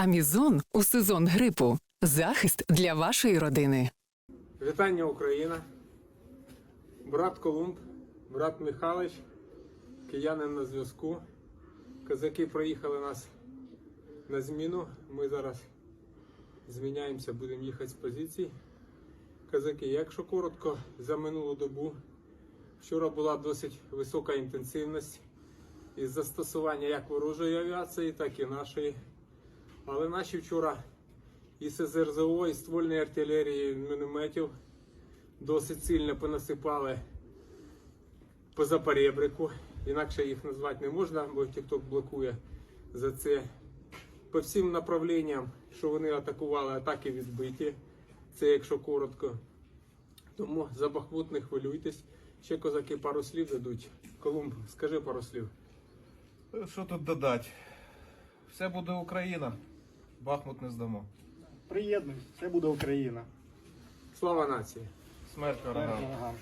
Амізон у сезон грипу. Захист для вашої родини. Вітання Україна. Брат Колумб, брат Михайлович, киянин на зв'язку. Козаки проїхали нас на зміну. Ми зараз зміняємося, будемо їхати з позицій. Козаки, якщо коротко, за минулу добу вчора була досить висока інтенсивність із застосування як ворожої авіації, так і нашої. Але наші вчора і СЗРЗО, і ствольної артилерії, і мінометів досить сильно понасипали по запоребрику. Інакше їх назвати не можна, бо TikTok блокує за це. По всім направленням, що вони атакували, атаки відбиті. Це якщо коротко. Тому за Бахмут не хвилюйтесь. Ще козаки пару слів дадуть. Колумб, скажи пару слів. Що тут додати? Все буде Україна. Бахмут не здамо. приєднуй це буде Україна. Слава нації! Смерть ворогам!